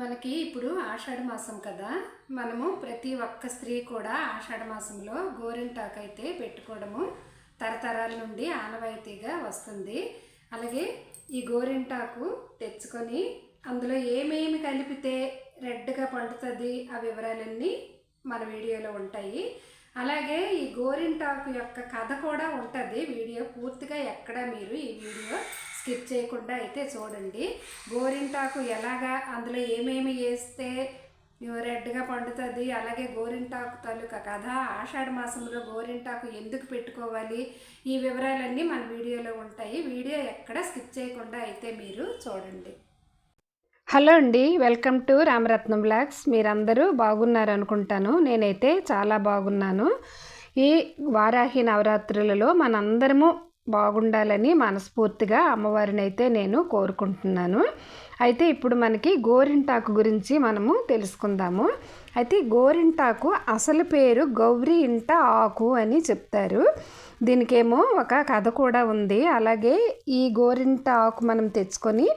మనకి ఇప్పుడు ఆషాఢ మాసం కదా మనము ప్రతి ఒక్క స్త్రీ కూడా ఆషాఢ మాసంలో గోరింటాకు అయితే పెట్టుకోవడము తరతరాల నుండి ఆనవాయితీగా వస్తుంది. అలాగే ఈ గోరింటాకు తెచ్చుకొని అందులో ఏమేమి కలిపితే రెడ్గా పండుతుంది ఆ వివరాలన్నీ మన వీడియోలో ఉంటాయి. అలాగే ఈ గోరింటాకు యొక్క కథ కూడా ఉంటుంది. వీడియో పూర్తిగా ఎక్కడ మీరు ఈ వీడియో స్కిప్ చేయకుండా అయితే చూడండి. గోరింటాకు ఎలాగా అందులో ఏమేమి వేస్తే రెడ్గా పండుతుంది అలాగే గోరింటాకు తాలూకా కథ ఆషాఢ మాసంలో గోరింటాకు ఎందుకు పెట్టుకోవాలి ఈ వివరాలన్నీ మన వీడియోలో ఉంటాయి. వీడియో ఎక్కడ స్కిప్ చేయకుండా అయితే మీరు చూడండి. హలో అండి వెల్కమ్ టు రామరత్నం బ్లాగ్స్. మీరందరూ బాగున్నారు అనుకుంటాను. నేనైతే చాలా బాగున్నాను. ఈ వారాహి నవరాత్రులలో మనందరము బాగుండాలని మనస్ఫూర్తిగా అమ్మవారిని అయితే నేను కోరుకుంటున్నాను. అయితే ఇప్పుడు మనకి గోరింటాకు గురించి మనము తెలుసుకుందాము. అయితే గోరింటాకు అసలు పేరు గౌరీ ఇంట ఆకు అని చెప్తారు. దీనికేమో ఒక కథ కూడా ఉంది. అలాగే ఈ గోరింట ఆకు మనం తెచ్చుకొని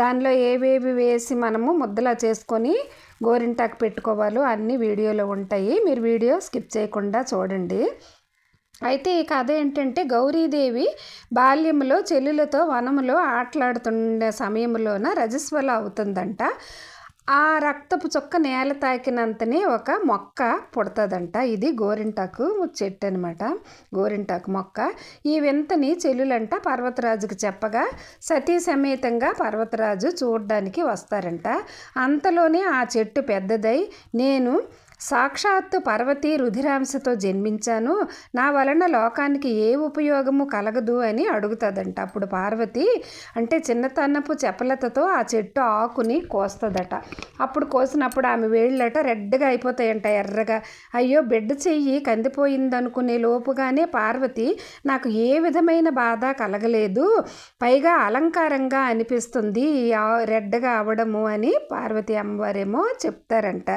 దానిలో ఏవేవి వేసి మనము ముద్దలా చేసుకొని గోరింటాకు పెట్టుకోవాలో అన్ని వీడియోలో ఉంటాయి. మీరు వీడియో స్కిప్ చేయకుండా చూడండి. అయితే ఈ కథ ఏంటంటే గౌరీదేవి బాల్యంలో చెల్లులతో వనములో ఆటలాడుతుండే సమయంలోన రజస్వల అవుతుందంట. ఆ రక్తపు చుక్క నేల తాకినంతనే ఒక మొక్క పుడతదంట. ఇది గోరింటాకు చెట్టు అనమాట గోరింటాకు మొక్క. ఈ వింతని చెల్లులంట పర్వతరాజుకి చెప్పగా సతీ సమేతంగా పర్వతరాజు చూడడానికి వస్తారంట. అంతలోనే ఆ చెట్టు పెద్దదై నేను సాక్షాత్తు పర్వతి రుధిరాంశతో జన్మించాను. నా వలన లోకానికి ఏ ఉపయోగము కలగదు అని అడుగుతుందంట. అప్పుడు పార్వతి అంటే చిన్నతన్నపు చెప్పలతతో ఆ చెట్టు ఆకుని కోస్తుందట. అప్పుడు కోసినప్పుడు ఆమె వేళ్ళట రెడ్గా అయిపోతాయంట ఎర్రగా. అయ్యో బిడ్డ చెయ్యి కందిపోయిందనుకునే లోపుగానే పార్వతి నాకు ఏ విధమైన బాధ కలగలేదు. పైగా అలంకారంగా అనిపిస్తుంది రెడ్డగా అవడము అని పార్వతి అమ్మవారేమో చెప్తారంట.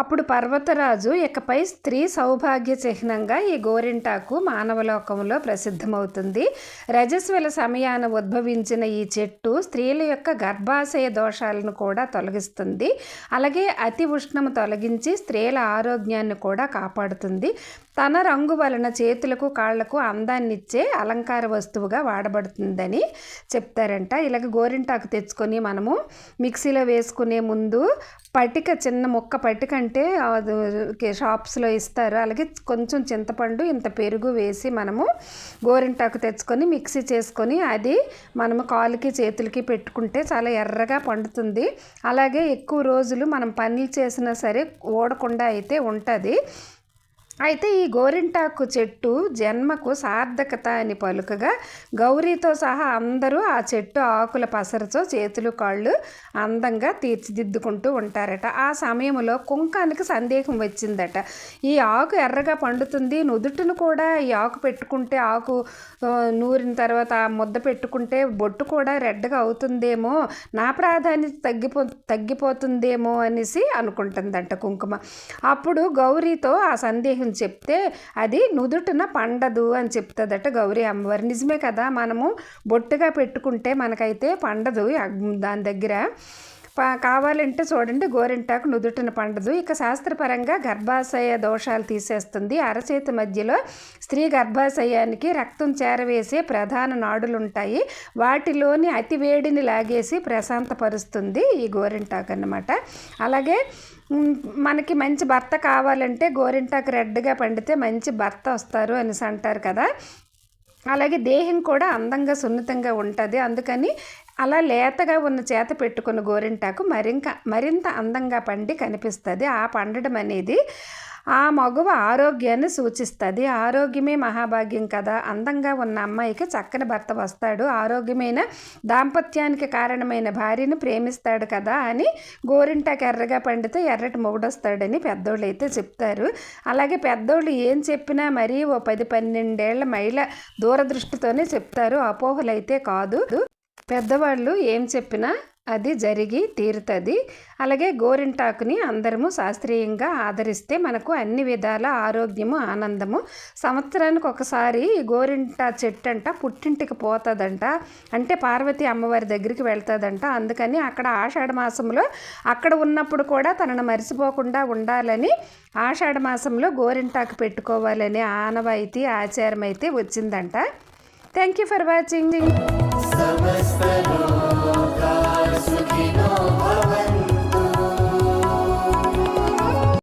అప్పుడు పర్వతరాజు ఇకపై స్త్రీ సౌభాగ్య చిహ్నంగా ఈ గోరింటాకు మానవలోకంలో ప్రసిద్ధమవుతుంది. రజస్వల సమయాన ఉద్భవించిన ఈ చెట్టు స్త్రీల యొక్క గర్భాశయ దోషాలను కూడా తొలగిస్తుంది. అలాగే అతి ఉష్ణము తొలగించి స్త్రీల ఆరోగ్యాన్ని కూడా కాపాడుతుంది. తన రంగు వలన చేతులకు కాళ్ళకు అందాన్నిచ్చే అలంకార వస్తువుగా వాడబడుతుందని చెప్తారంట. ఇలాగ గోరింటాకు తెచ్చుకొని మనము మిక్సీలో వేసుకునే ముందు పటిక చిన్న ముక్క పటిక అంటే షాప్స్లో ఇస్తారు. అలాగే కొంచెం చింతపండు ఇంత పెరుగు వేసి మనము గోరింటాకు తెచ్చుకొని మిక్సీ చేసుకొని అది మనము కాలుకి చేతులకి పెట్టుకుంటే చాలా ఎర్రగా పండుతుంది. అలాగే ఎక్కువ రోజులు మనం పనులు చేసినా సరే ఓడకుండా అయితే ఉంటుంది. అయితే ఈ గోరింటాకు చెట్టు జన్మకు సార్థకత అని పలుకగా గౌరీతో సహా అందరూ ఆ చెట్టు ఆకుల పసరతో చేతులు కాళ్ళు అందంగా తీర్చిదిద్దుకుంటూ ఉంటారట. ఆ సమయంలో కుంకానికి సందేహం వచ్చిందట. ఈ ఆకు ఎర్రగా పండుతుంది. నుదుటిను కూడా ఈ ఆకు పెట్టుకుంటే ఆకు నూరిన తర్వాత ఆ ముద్ద పెట్టుకుంటే బొట్టు కూడా రెడ్గా అవుతుందేమో నా ప్రాధాన్యత తగ్గిపో తగ్గిపోతుందేమో అనేసి అనుకుంటుందంట కుంకుమ. అప్పుడు గౌరీతో ఆ సందేహం చెప్తే అది నుదుటిన పండదు అని చెప్తుందట గౌరీ అమ్మవారు. నిజమే కదా మనము బొట్టుగా పెట్టుకుంటే మనకైతే పండదు దాని దగ్గర. కావాలంటే చూడండి గోరింటాకు నుదుటిన పండదు. ఇక శాస్త్రపరంగా గర్భాశయ దోషాలు తీసేస్తుంది. అరచేతి మధ్యలో స్త్రీ గర్భాశయానికి రక్తం చేరవేసే ప్రధాన నాడులు ఉంటాయి వాటిలోని అతి వేడిని లాగేసి ప్రశాంతపరుస్తుంది ఈ గోరింటాకు అన్నమాట. అలాగే మనకి మంచి భర్త కావాలంటే గోరింటాకు రెడ్గా పండితే మంచి భర్త వస్తారు అనేసి అంటారు కదా. అలాగే దేహం కూడా అందంగా సున్నితంగా ఉంటుంది. అందుకని అలా లేతగా ఉన్న చేత పెట్టుకున్న గోరింటాకు మరింక మరింత అందంగా పండి కనిపిస్తుంది. ఆ పండడం అనేది ఆ మగువ ఆరోగ్యాన్ని సూచిస్తుంది. ఆరోగ్యమే మహాభాగ్యం కదా. అందంగా ఉన్న అమ్మాయికి చక్కని భర్త వస్తాడు. ఆరోగ్యమైన దాంపత్యానికి కారణమైన భార్యను ప్రేమిస్తాడు కదా అని గోరింటాకు ఎర్రగా పండితే ఎర్రటి మొగుడొస్తాడని పెద్దోళ్ళు అయితే చెప్తారు. అలాగే పెద్దోళ్ళు ఏం చెప్పినా మరీ ఓ పది పన్నెండేళ్ళ మహిళ దూరదృష్టితోనే చెప్తారు. అపోహలైతే కాదు. పెద్దవాళ్ళు ఏం చెప్పినా అది జరిగి తీరుతుంది. అలాగే గోరింటాకుని అందరము శాస్త్రీయంగా ఆదరిస్తే మనకు అన్ని విధాల ఆరోగ్యము ఆనందము. సంవత్సరానికి ఒకసారి గోరింట చెట్టు అంట పుట్టింటికి పోతుందంట. అంటే పార్వతి అమ్మవారి దగ్గరికి వెళ్తుందంట. అందుకని అక్కడ ఆషాఢ మాసంలో అక్కడ ఉన్నప్పుడు కూడా తనను మర్చిపోకుండా ఉండాలని ఆషాఢ మాసంలో గోరింటాకు పెట్టుకోవాలనే ఆనవాయితీ ఆచారం అయితే వచ్చిందంట. Thank you for watching. समस्तलोका सुखिनो भवन्तु